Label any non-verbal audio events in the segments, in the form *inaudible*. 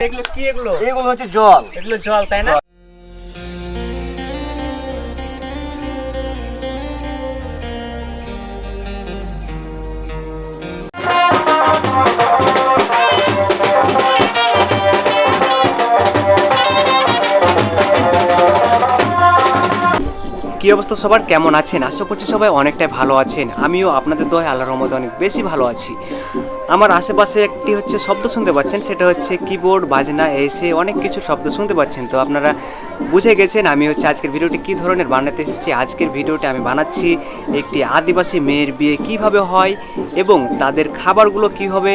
এগুলো কি এগুলো? এগুলো হচ্ছে জল। এগুলো জল তাই না? অবস্থা সবার কেমন আছেন? আশা করছি সবাই অনেকটাই ভালো আছেন। আমিও আপনাদের দোয়া আল্লাহর রহমতে অনেক বেশি ভালো আছি। আমার আশেপাশে একটি হচ্ছে শব্দ শুনতে পাচ্ছেন, সেটা হচ্ছে কিবোর্ড বাজনা, এসে অনেক কিছু শব্দ শুনতে পাচ্ছেন। তো আপনারা বুঝে গেছেন আমি হচ্ছে আজকের ভিডিওটি কী ধরনের বানাতে এসেছি। আজকের ভিডিওটি আমি বানাচ্ছি একটি আদিবাসী মেয়ের বিয়ে কীভাবে হয় এবং তাদের খাবারগুলো কীভাবে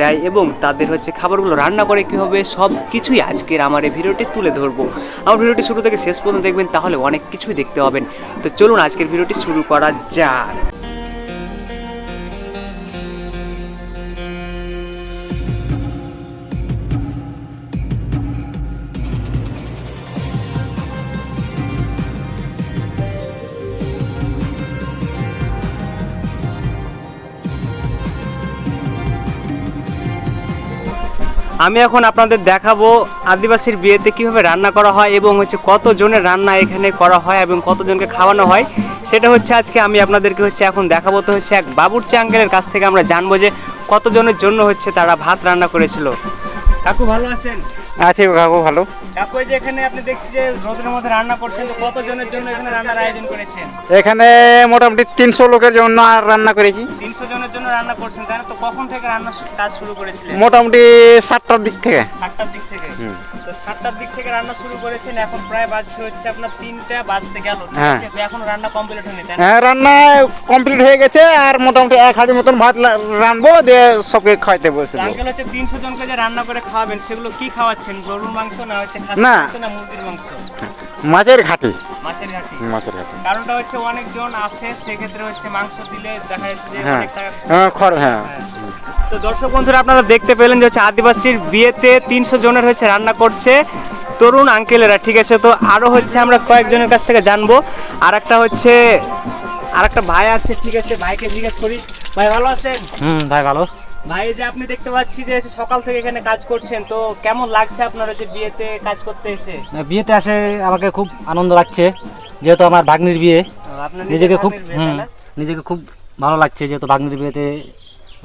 দেয় এবং তাদের হচ্ছে খাবারগুলো রান্না করে কীভাবে, সব কিছুই আজকের আমার এই ভিডিওটি তুলে ধরবো। আমার ভিডিওটি শুরু থেকে শেষ পর্যন্ত দেখবেন, তাহলে অনেক কিছুই দেখতে পাবেন। তো চলুন আজকের ভিডিওটি শুরু করা যাক। আমি এখন আপনাদের দেখাবো আদিবাসীর বিয়েতে কীভাবে রান্না করা হয় এবং হচ্ছে কতজনের রান্না এখানে করা হয় এবং কতজনকে খাওয়ানো হয়, সেটা হচ্ছে আজকে আমি আপনাদেরকে হচ্ছে এখন দেখাবো। তো হচ্ছে এক বাবুরচি আঙ্কেলের কাছ থেকে আমরা জানব যে কতজনের জন্য হচ্ছে তারা ভাত রান্না করেছিল। কাকু ভালো আছেন? আছে কাকু ভালো। কাকু এই যে এখানে আপনি দেখছি যে রোদের মধ্যে রান্না করছেন তো কতজনের জন্য এখানে রান্নার আয়োজন করেছেন? এখানে মোটামুটি তিনশো লোকের জন্য আর রান্না করেছি। তিনশো জনের জন্য রান্না করছেন তাই না? তো কখন থেকে রান্না কাজ শুরু করেছিলেন? মোটামুটি সাতটার দিক থেকে। সাতটার দিক থেকে। সাতটার দিক থেকে রান্না শুরু করেছেন এখন প্রায় বাজছে হচ্ছে আপনার তিনটা বাজতে গেল। হ্যাঁ। তো রান্না কমপ্লিট হয়ে গেছে হ্যাঁ রান্না কমপ্লিট হয়ে গেছে আর মোটামুটি এক হাড়ি মতন ভাত রানবো দিয়ে সবকে খাইতে বসে আঙ্কেল হচ্ছে তিনশো জনকে যে রান্না করে খাওয়াবেন সেগুলো কি খাওয়াচ্ছেন? গরুর মাংস না হচ্ছে না। মুরগির মাংস? মাছের ঘাটি। মাছের ঘাটি। মাছের ঘাটি। কারণটা হচ্ছে অনেকজন আসে সেক্ষেত্রে হচ্ছে মাংস দিলে দেখা যাচ্ছে যে হ্যাঁ। অনেক টাকা হ্যাঁ, খড় হ্যাঁ। তো দর্শক বন্ধুরা আপনারা দেখতে পেলেন যে হচ্ছে আদিবাসীর বিয়েতে তিনশো জনের হচ্ছে রান্না করছে তরুণ আঙ্কেলেরা ঠিক আছে? তো আরও হচ্ছে আমরা কয়েকজনের কাছ থেকে জানব। আর একটা হচ্ছে আর একটা ভাই আছে ঠিক আছে? ভাইকে জিজ্ঞেস করি। ভাই ভালো আছেন? হুম ভাই ভালো। ভাই যে আপনি দেখতে পাচ্ছি যে সকাল থেকে এখানে কাজ করছেন তো কেমন লাগছে আপনার হচ্ছে বিয়েতে কাজ করতে এসে? বিয়েতে আসে আমাকে খুব আনন্দ লাগছে যেহেতু আমার ভাগ্নির বিয়ে। নিজেকে খুব? নিজেকে খুব ভালো লাগছে যেহেতু ভাগ্নির বিয়েতে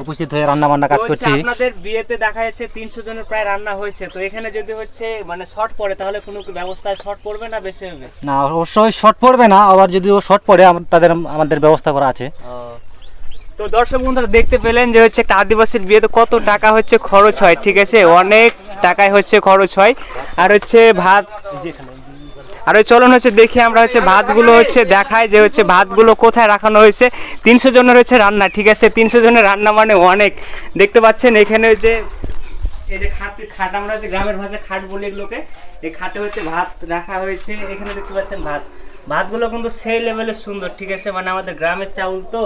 উপস্থিত হয়ে রান্না বান্না কাজ করছি। আপনাদের বিয়েতে দেখা যাচ্ছে তিনশো জনের প্রায় রান্না হয়েছে তো এখানে যদি হচ্ছে মানে শর্ট পড়ে তাহলে কোনো কি ব্যবস্থায় শর্ট পড়বে না বেশি হবে? না অবশ্যই শর্ট পড়বে না আবার যদি ও শর্ট পড়ে তাদের আমাদের ব্যবস্থা করা আছে। তো দর্শক বন্ধুরা দেখতে পেলেন যে হচ্ছে একটা আদিবাসীর বিয়েতে কত টাকা হচ্ছে খরচ হয়, ঠিক আছে? অনেক টাকায় হচ্ছে খরচ হয়। আর হচ্ছে ভাত আর ওই চলন হচ্ছে দেখি আমরা হচ্ছে ভাতগুলো হচ্ছে দেখায় যে হচ্ছে ভাতগুলো কোথায় রাখানো হয়েছে। তিনশো জনের হচ্ছে রান্না, ঠিক আছে? তিনশো জনের রান্না মানে অনেক। দেখতে পাচ্ছেন এখানে যে এই যে খাট খাট, আমরা হচ্ছে গ্রামের ভাষায় খাট বলি এগুলোকে। এই খাটে হচ্ছে ভাত রাখা হয়েছে। এখানে দেখতে পাচ্ছেন ভাত। ভাতগুলো কিন্তু সেই লেভেলের সুন্দর, ঠিক আছে? মানে আমাদের গ্রামের চাউল তো,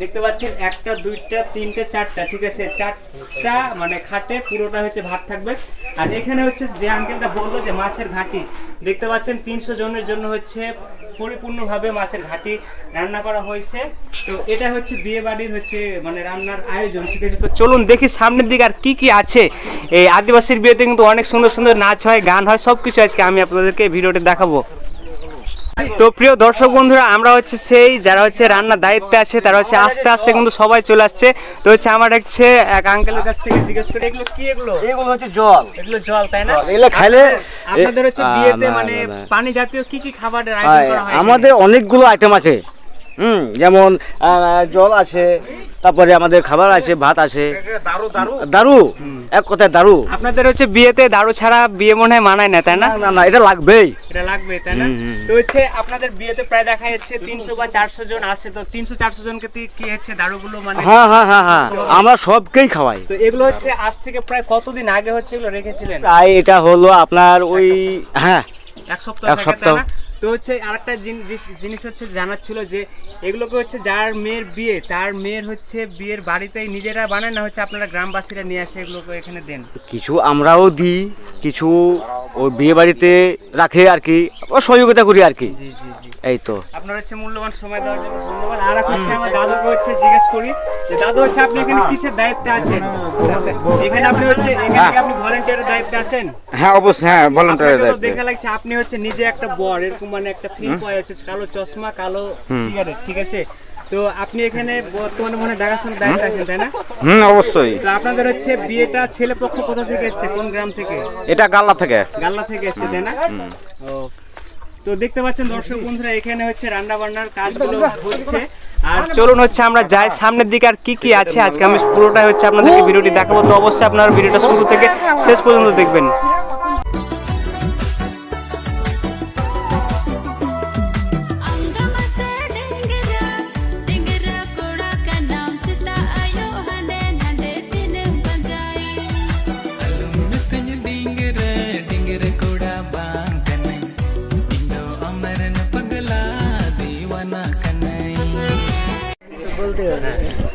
দেখতে পাচ্ছেন একটা, দুইটা, তিনটে, চারটা, ঠিক আছে? চারটা মানে খাটে পুরোটা হচ্ছে ভাত থাকবে। আর এখানে হচ্ছে যে আঙ্কেলটা বলল যে মাছের ঘাটি, দেখতে পাচ্ছেন তিনশো জনের জন্য হচ্ছে পরিপূর্ণভাবে মাছের ঘাটি রান্না করা হয়েছে। তো এটা হচ্ছে বিয়ে বাড়ির হচ্ছে মানে রান্নার আয়োজন, ঠিক আছে? তো চলুন দেখি সামনের দিকে আর কি কি আছে। এই আদিবাসীর বিয়েতে কিন্তু অনেক সুন্দর সুন্দর নাচ হয়, গান হয় সব কিছু আজকে আমি আপনাদেরকে এই ভিডিওতে দেখাবো। তো প্রিয় দর্শক বন্ধুরা আমরা হচ্ছে সেই যারা হচ্ছে রান্নার দায়িত্বে আছে তারা হচ্ছে আস্তে আস্তে কিন্তু সবাই চলে আসছে। তো হচ্ছে আমার হচ্ছে এক আঙ্কেলের কাছ থেকে জিজ্ঞেস করে এগুলো কি এগুলো? এগুলো হচ্ছে জল। এগুলো জল তাই না? এগুলো খাইলে- আপনাদের- হচ্ছে বিয়েতে মানে। পানি জাতীয় কি কি খাবারের আয়োজন করা হয় আমাদের অনেকগুলো আইটেম আছে। হুম যেমন জল আছে তারপরে আমাদের খাবার আছে ভাত আছে। দারু এক কথায় দারু। আপনাদের হচ্ছে বিয়েতে দারু ছাড়া বিয়ে মনে হয় মানায় না তাই না? না না এটা লাগবেই। এটা লাগবে তাই না। তো হচ্ছে আপনাদের বিয়েতে প্রায় দেখা যাচ্ছে তিনশো বা চারশো জন আসে তো তিনশো চারশো জনকে কি হচ্ছে দারুগুলো মানে? হ্যাঁ হ্যাঁ হ্যাঁ হ্যাঁ আমরা সবকেই খাওয়াই। তো এগুলো হচ্ছে আজ থেকে প্রায় কতদিন আগে হচ্ছে এগুলো রেখেছিলেন? প্রায় এটা হলো আপনার ওই হ্যাঁ এক সপ্তাহ এক সপ্তাহ। তো হচ্ছে আরেকটা একটা জিনিস হচ্ছে জানার ছিল যে এগুলোকে হচ্ছে যার মেয়ের বিয়ে তার মেয়ের হচ্ছে বিয়ের বাড়িতেই নিজেরা বানায় না হচ্ছে আপনারা গ্রামবাসীরা নিয়ে আসে এগুলোকে এখানে দেন? কিছু আমরাও দিই কিছু ওই বিয়ে বাড়িতে রাখে আর কি সহযোগিতা করি আর কি। জি জি। এই তো। আপনার হচ্ছে মূল্যবান সময় দেওয়ার জন্য ধন্যবাদ। আর হচ্ছে আমার দাদুকে হচ্ছে জিজ্ঞেস করি যে দাদু হচ্ছে আপনি এখানে কিসের দায়িত্বে আছেন? এখানে আপনি হচ্ছে এখানে আপনি ভলেন্টিয়ারের দায়িত্বে আছেন? হ্যাঁ অবশ্যই হ্যাঁ তো দেখা লাগছে আপনি হচ্ছে নিজে একটা বর এরকম মানে একটা ফিল পাওয়া যাচ্ছে কালো চশমা কালো সিগারেট ঠিক আছে? তো আপনি এখানে বর্তমানে মনে দেখাশোনার দায়িত্বে আছেন তাই না? হুম অবশ্যই। তো আপনাদের হচ্ছে বিয়েটা ছেলে পক্ষ কোথা থেকে এসছে? কোন গ্রাম থেকে? এটা গাল্লা থেকে। গাল্লা থেকে এসছে তাই না? ও তো দেখতে পাচ্ছেন দর্শক বন্ধুরা এখানে হচ্ছে রান্না বান্নার কাজগুলো হচ্ছে। আর চলুন হচ্ছে আমরা যাই সামনের দিকে আর কি কি আছে। আজকে আমি পুরোটাই হচ্ছে আপনাদেরকে ভিডিওটি দেখাবো। তো অবশ্যই আপনারা ভিডিওটা শুরু থেকে শেষ পর্যন্ত দেখবেন।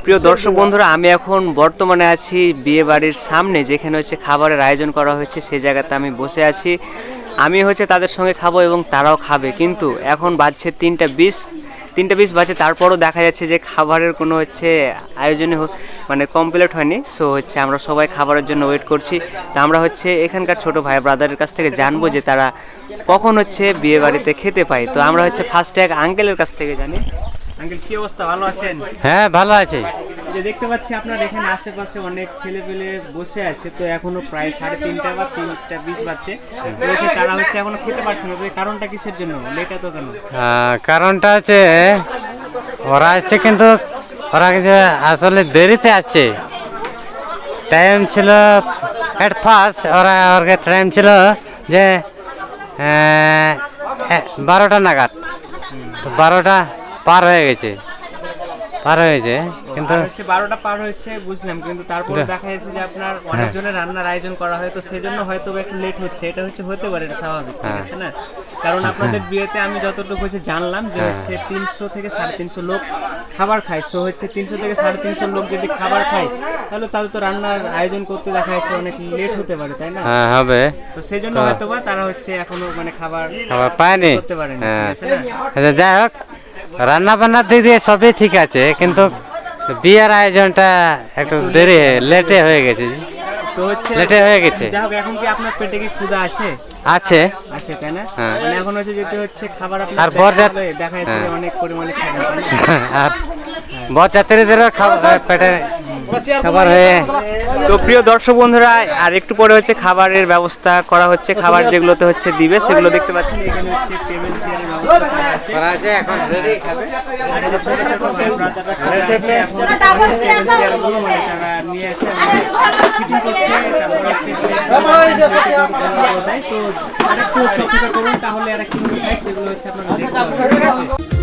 প্রিয় দর্শক বন্ধুরা, আমি এখন বর্তমানে আছি বিয়ে বাড়ির সামনে, যেখানে হচ্ছে খাবারের আয়োজন করা হয়েছে সেই জায়গাতে আমি বসে আছি। আমি হচ্ছে তাদের সঙ্গে খাব এবং তারাও খাবে, কিন্তু এখন বাজছে তিনটা বিশ তিনটা বিশ বাজে, তারপরও দেখা যাচ্ছে যে খাবারের কোনো হচ্ছে আয়োজনই মানে কমপ্লিট হয়নি। সো হচ্ছে আমরা সবাই খাবারের জন্য ওয়েট করছি। তা আমরা হচ্ছে এখানকার ছোট ভাই ব্রাদারের কাছ থেকে জানব যে তারা কখন হচ্ছে বিয়ে বাড়িতে খেতে পায়। তো আমরা হচ্ছে ফার্স্ট এক আঙ্কেলের কাছ থেকে জানি। আঙ্কেল কি অবস্থা? ভালো আছেন? হ্যাঁ ভালো আছে। যে দেখতে পাচ্ছি আপনার এখানে আশেপাশে অনেক ছেলে পেলে বসে আছে তো এখনও প্রায় সাড়ে তিনটা বা তিনটা বিশ বাজছে। হচ্ছে তারা হচ্ছে এখনও খেতে পারছে না তো কারণটা কিসের জন্য? লেটা তো কেন? কারণটা হচ্ছে ওরা আসছে কিন্তু ওরা যে আসলে দেরিতে আসছে। টাইম ছিল এট ফার্স্ট ওরা ওর টাইম ছিল যে বারোটা নাগাদ। তো বারোটা পার হয়ে গেছে। পার হয়ে গেছে কিন্তু হচ্ছে বারোটা পার হয়েছে বুঝলাম কিন্তু তারপরে দেখা যাচ্ছে যে আপনার অনেকজনের রান্নার আয়োজন করা হয় তো সেজন্য হয়তো একটু লেট হচ্ছে। এটা হচ্ছে হতে পারে এটা স্বাভাবিক ঠিক আছে না? কারণ আপনাদের বিয়েতে আমি যতটুকু হচ্ছে জানলাম যে হচ্ছে তিনশো থেকে সাড়ে তিনশো লোক খাবার খায়। সো হচ্ছে তিনশো থেকে সাড়ে তিনশো লোক যদি খাবার খায় তাহলে তাদের তো রান্নার আয়োজন করতে দেখা যাচ্ছে অনেক লেট হতে পারে তাই না? হ্যাঁ, হবে। তো সেই জন্য হয়তো বা তারা হচ্ছে এখনও মানে খাবার খাবার পায়নি। করতে পারেনি হ্যাঁ। আচ্ছা, যাই হোক। রান্না বান্নার দিক দিয়ে সবই ঠিক আছে কিন্তু বিয়ের আয়োজনটা একটু দেরি লেটে হয়ে গেছে। তো হচ্ছে লেটে হয়ে গেছে। যাই হোক এখন কি আপনার পেটে কি ক্ষুধা আছে? আছে। আছে তাই না? হ্যাঁ। মানে এখন হচ্ছে যদি হচ্ছে খাবার আপনার আর দেয় বরযাত- দেখা যাচ্ছে হ্যাঁ। অনেক পরিমাণে খাবেন *laughs* আর বরযাত্রীদেরও খাবার পেটে খাবার হয়ে তো প্রিয় দর্শক বন্ধুরা আর একটু পরে হচ্ছে খাবারের ব্যবস্থা করা হচ্ছে। খাবার যেগুলোতে হচ্ছে দিবে সেগুলো দেখতে পাচ্ছেন। এখানে হচ্ছে টেবিল ব্যবস্থা করা আছে এখন রেডি খাবে। ছোট ছোট ব্রাদাররা আছে, এখন মানে তারা নিয়ে মানে ফিটিং করছে তারপর হচ্ছে তো আরেকটু ছোট করুন তাহলে আর কীভাবে সেগুলো হচ্ছে আপনারা দেখতে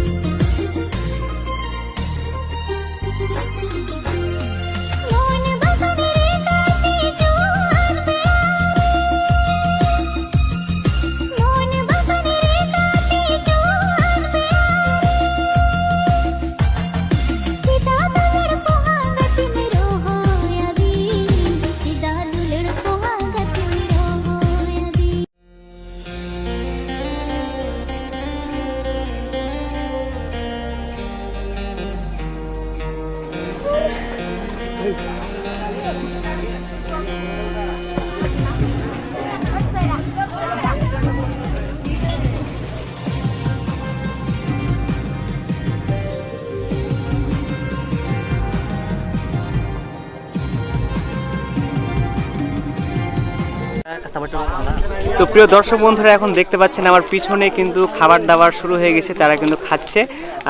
তো প্রিয় দর্শক বন্ধুরা, এখন দেখতে পাচ্ছেন আমার পিছনে কিন্তু খাবার দাবার শুরু হয়ে গেছে, তারা কিন্তু খাচ্ছে।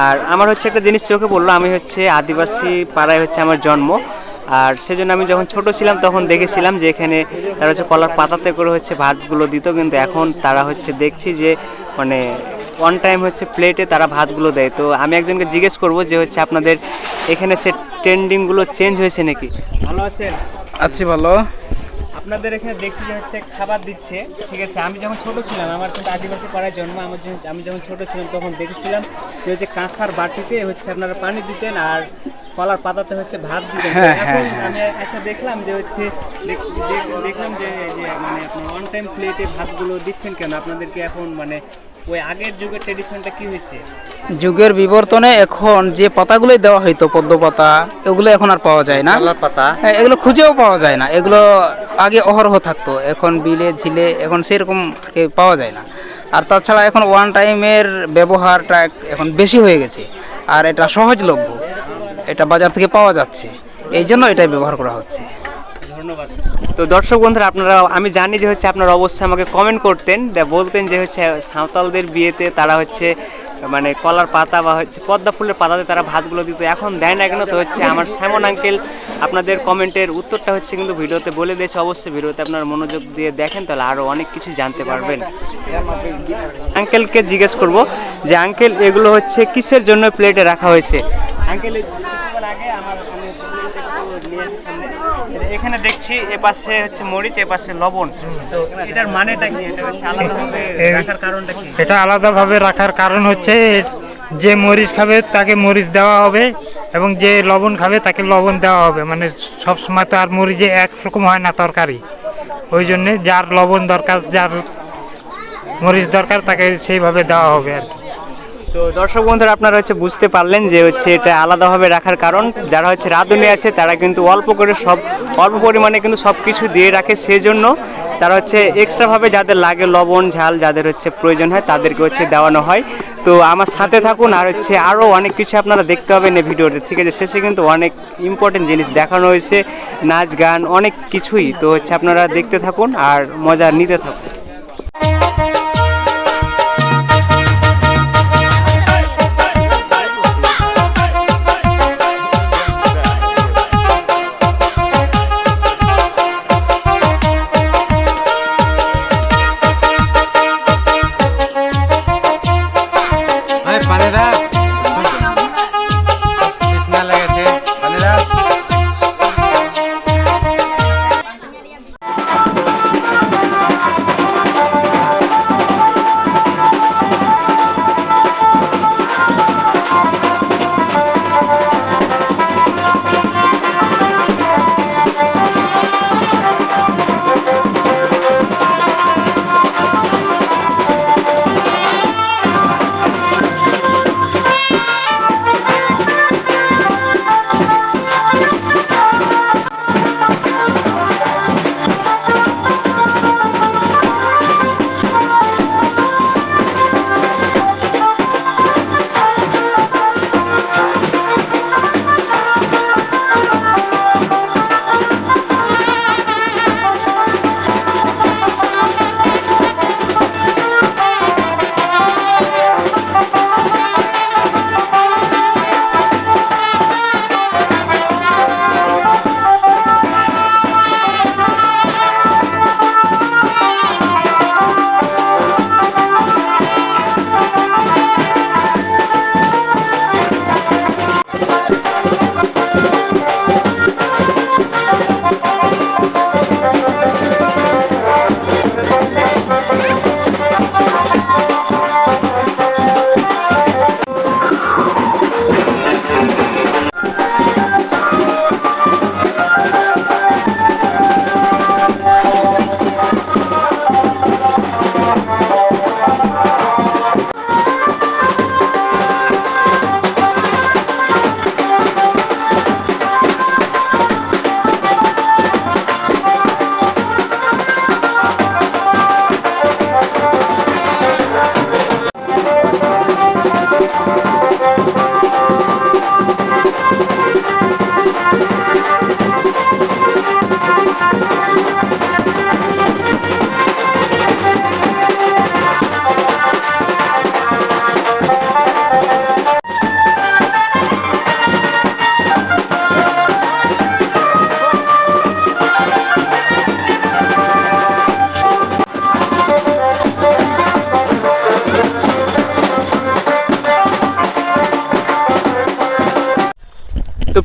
আর আমার হচ্ছে একটা জিনিস চোখে পড়ল, আমি হচ্ছে আদিবাসী পাড়ায় হচ্ছে আমার জন্ম। আর সেজন্য আমি যখন ছোট ছিলাম তখন দেখেছিলাম যে এখানে তারা হচ্ছে কলার পাতাতে করে হচ্ছে ভাতগুলো দিত, কিন্তু এখন তারা হচ্ছে দেখছি যে মানে ওয়ান টাইম হচ্ছে প্লেটে তারা ভাতগুলো দেয়। তো আমি একজনকে জিজ্ঞেস করব যে হচ্ছে আপনাদের এখানে সে ট্রেন্ডিংগুলো চেঞ্জ হয়েছে নাকি? ভালো আছেন? আছি ভালো। আপনাদের এখানে দেখছি যে হচ্ছে খাবার দিচ্ছে। ঠিক আছে, আমি যখন ছোট ছিলাম, আমার কিন্তু আদিবাসী পাড়ায় জন্ম আমার আমি যখন ছোট ছিলাম, তখন দেখেছিলাম যে হচ্ছে কাঁসার বাটিতে হচ্ছে আপনারা পানি দিতেন আর কলার পাতাতে হচ্ছে ভাত হ্যাঁ, এখন হ্যাঁ, আমি আচ্ছা দেখলাম যে হচ্ছে দেখ- দেখ- দেখলাম যে এই যে মানে আপনার ওয়ান টাইম প্লেটে ভাতগুলো দিচ্ছেন কেন? আপনাদেরকে এখন মানে ওই আগের যুগের ট্রেডিশনটা কি হয়েছে? যুগের বিবর্তনে এখন যে পাতাগুলোই দেওয়া হইতো পদ্ম পাতা এগুলো এখন আর পাওয়া যায় না। পাতা। হ্যাঁ, এগুলো খুঁজেও পাওয়া যায় না। এগুলো আগে অহরহ থাকতো। এখন বিলে ঝিলে এখন সেরকম পাওয়া যায় না। আর তাছাড়া এখন ওয়ান টাইমের ব্যবহারটা এখন বেশি হয়ে গেছে। আর এটা সহজলভ্য। এটা বাজার থেকে পাওয়া যাচ্ছে। এই জন্য এটাই ব্যবহার করা হচ্ছে। ধন্যবাদ। তো দর্শক বন্ধুরা, আপনারা, আমি জানি যে হচ্ছে আপনারা অবশ্যই আমাকে কমেন্ট করতেন বলতেন যে হচ্ছে সাঁওতালদের বিয়েতে তারা হচ্ছে মানে কলার পাতা বা হচ্ছে পদ্মা ফুলের পাতাতে তারা ভাতগুলো দিত। এখন দেয় না কেন? তো হচ্ছে আমার স্যামন আঙ্কেল আপনাদের কমেন্টের উত্তরটা হচ্ছে কিন্তু ভিডিওতে বলে দিয়েছে। অবশ্যই ভিডিওতে আপনারা মনোযোগ দিয়ে দেখেন, তাহলে আরও অনেক কিছু জানতে পারবেন। আঙ্কেলকে জিজ্ঞেস করব যে আঙ্কেল এগুলো হচ্ছে কিসের জন্য প্লেটে রাখা হয়েছে? আঙ্কেল কিছুক্ষণ আগে আমার আমি হচ্ছে প্লেটটা একটু নিয়ে আসি সামনে। এখানে দেখছি এ পাশে হচ্ছে মরিচ এ পাশে লবণ। তো এটার মানেটা কি? এটা হচ্ছে আলাদাভাবে রাখার কারণটা কি? এটা আলাদাভাবে রাখার কারণ হচ্ছে যে মরিচ খাবে তাকে মরিচ দেওয়া হবে এবং যে লবণ খাবে তাকে লবণ দেওয়া হবে। মানে সব সময় তো আর মরিচে একরকম হয় না তরকারি। ওই জন্যে যার লবণ দরকার যার মরিচ দরকার তাকে সেইভাবে দেওয়া হবে আর কি। তো দর্শক বন্ধুরা, আপনারা হচ্ছে বুঝতে পারলেন যে হচ্ছে এটা আলাদাভাবে রাখার কারণ। যারা হচ্ছে রাঁধুনি আছে, তারা কিন্তু অল্প করে সব, অল্প পরিমাণে কিন্তু সব কিছু দিয়ে রাখে। সেজন্য তারা হচ্ছে এক্সট্রাভাবে যাদের লাগে লবণ, ঝাল, যাদের হচ্ছে প্রয়োজন হয়, তাদেরকে হচ্ছে দেওয়ানো হয়। তো আমার সাথে থাকুন, আর হচ্ছে আরও অনেক কিছু আপনারা দেখতে পাবেন এই ভিডিওতে। ঠিক আছে, শেষে কিন্তু অনেক ইম্পর্টেন্ট জিনিস দেখানো হয়েছে, নাচ, গান, অনেক কিছুই। তো হচ্ছে আপনারা দেখতে থাকুন আর মজা নিতে থাকুন।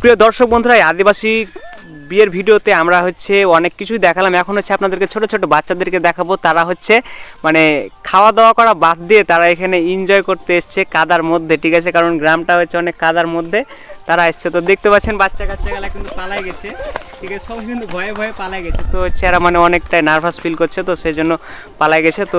প্রিয় দর্শক বন্ধুরা আদিবাসী বিয়ের ভিডিওতে আমরা হচ্ছে অনেক কিছুই দেখালাম। এখন হচ্ছে আপনাদেরকে ছোট ছোট বাচ্চাদেরকে দেখাবো। তারা হচ্ছে মানে খাওয়া দাওয়া করা বাদ দিয়ে তারা এখানে এনজয় করতে এসছে কাদার মধ্যে, ঠিক আছে? কারণ গ্রামটা হচ্ছে অনেক কাদার মধ্যে তারা এসছে। তো দেখতে পাচ্ছেন বাচ্চা কাচ্চাগুলা কিন্তু পালাই গেছে, ঠিক আছে? সবাই কিন্তু ভয়ে ভয়ে পালাই গেছে। তো হচ্ছে এরা মানে অনেকটাই নার্ভাস ফিল করছে, তো সেই জন্য পালাই গেছে। তো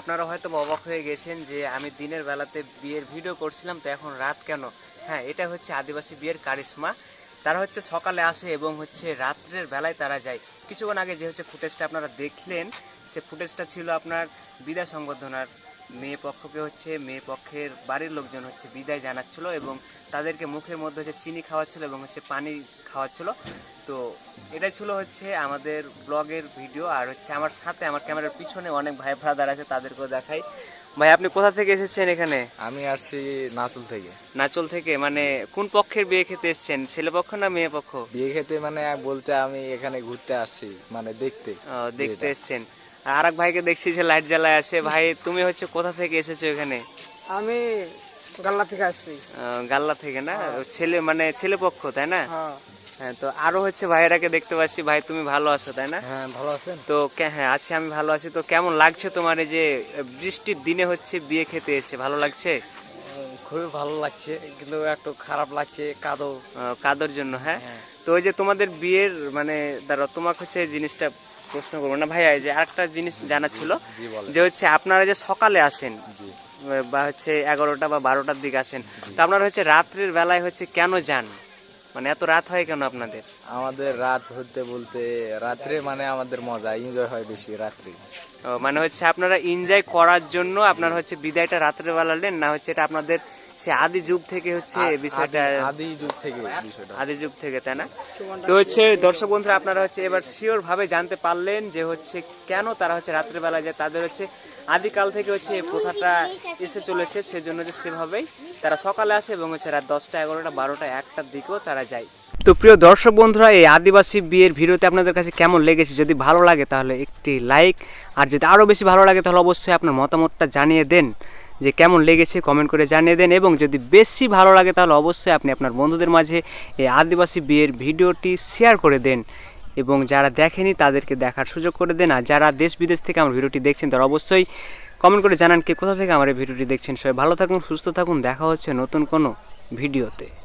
আপনারা হয়তো অবাক হয়ে গেছেন যে আমি দিনের বেলাতে বিয়ের ভিডিও করছিলাম, তো এখন রাত কেন? হ্যাঁ এটা হচ্ছে আদিবাসী বিয়ের কারিশমা। তারা হচ্ছে সকালে আসে এবং হচ্ছে রাত্রের বেলায় তারা যায়। কিছুক্ষণ আগে যে হচ্ছে ফুটেজটা আপনারা দেখলেন, সে ফুটেজটা ছিল আপনার বিদায় সংবর্ধনার। মেয়ে পক্ষকে হচ্ছে, মেয়ে পক্ষের বাড়ির লোকজন হচ্ছে বিদায় জানাচ্ছিল এবং তাদেরকে মুখের মধ্যে হচ্ছে চিনি খাওয়াচ্ছিল এবং হচ্ছে পানি খাওয়াচ্ছিল তো এটা ছিল হচ্ছে আমাদের ব্লগের ভিডিও। আর হচ্ছে আমার সাথে আমার ক্যামেরার পিছনে অনেক ভাই ব্রাদার আছে তাদেরকেও দেখাই। ভাই আপনি কোথা থেকে এসেছেন এখানে? আমি আসছি নাচুল থেকে। নাচল থেকে মানে কোন পক্ষের বিয়ে খেতে এসেছেন? ছেলে পক্ষ না মেয়ে পক্ষ? বিয়ে খেতে মানে বলতে আমি এখানে ঘুরতে আসছি মানে দেখতে। ও, দেখতে এসেছেন। আর এক ভাইকে দেখছি যে লাইট জ্বালায় আসে ভাই তুমি হচ্ছে কোথা থেকে এসেছ এখানে? আমি গাল্লা থেকে আসছি। আহ, গাল্লা থেকে না? ছেলে মানে ছেলে পক্ষ তাই না? হ্যাঁ হ্যাঁ তো আরও হচ্ছে ভাইয়েরাকে দেখতে পাচ্ছি। ভাই তুমি ভালো আছো তাই না? হ্যাঁ ভালো আছেন? তো হ্যাঁ আছি আমি ভালো আছি। তো কেমন লাগছে তোমার এই যে বৃষ্টির দিনে হচ্ছে বিয়ে খেতে এসে? ভালো লাগছে? খুবই ভালো লাগছে কিন্তু একটু খারাপ লাগছে কাদো কাদর জন্য হ্যাঁ? তো ওই যে তোমাদের বিয়ের মানে দাঁড়াও তোমাকে হচ্ছে এই জিনিসটা প্রশ্ন করব না। ভাইয়া এই যে আরেকটা জিনিস জানার ছিল যে হচ্ছে আপনারা যে সকালে আসেন বা হচ্ছে এগারোটা বা বারোটার দিকে আসেন তো আপনারা হচ্ছে রাত্রির বেলায় হচ্ছে কেন যান? মানে এত রাত হয় কেন আপনাদের? আমাদের রাত হতে বলতে রাত্রে মানে আমাদের মজা এনজয় হয় বেশি রাত্রি। মানে হচ্ছে আপনারা এনজয় করার জন্য আপনার হচ্ছে বিদায়টা রাত্রে বেলা নেন না হচ্ছে এটা আপনাদের সে আদি যুগ থেকে হচ্ছে বিষয়টা আদি- যুগ থেকে বিষয়টা। আদি যুগ থেকে তাই না? তো হচ্ছে দর্শক বন্ধুরা আপনারা হচ্ছে এবার শিওর ভাবে জানতে পারলেন যে হচ্ছে কেন তারা হচ্ছে রাত্রেবেলা যায় তাদের হচ্ছে আদিকাল থেকে হচ্ছে প্রথাটা এসে চলেছে, সেজন্য যে সেভাবেই তারা সকালে আসে এবং হচ্ছে রাত দশটা, এগারোটা, বারোটা, একটার দিকেও তারা যায়। তো প্রিয় দর্শক বন্ধুরা, এই আদিবাসী বিয়ের ভিডিওতে আপনাদের কাছে কেমন লেগেছে? যদি ভালো লাগে তাহলে একটি লাইক, আর যদি আরও বেশি ভালো লাগে তাহলে অবশ্যই আপনার মতামতটা জানিয়ে দেন, যে কেমন লেগেছে কমেন্ট করে জানিয়ে দেন, এবং যদি বেশি ভালো লাগে তাহলে অবশ্যই আপনি আপনার বন্ধুদের মাঝে এই আদিবাসী বিয়ের ভিডিওটি শেয়ার করে দেন। এবং যারা দেখেনি তাদেরকে দেখার সুযোগ করে দেন। আর যারা দেশ বিদেশ থেকে আমার ভিডিওটি দেখছেন, তারা অবশ্যই কমেন্ট করে জানান কে কোথা থেকে আমার এই ভিডিওটি দেখছেন। সবাই ভালো থাকুন, সুস্থ থাকুন। দেখা হচ্ছে নতুন কোনো ভিডিওতে।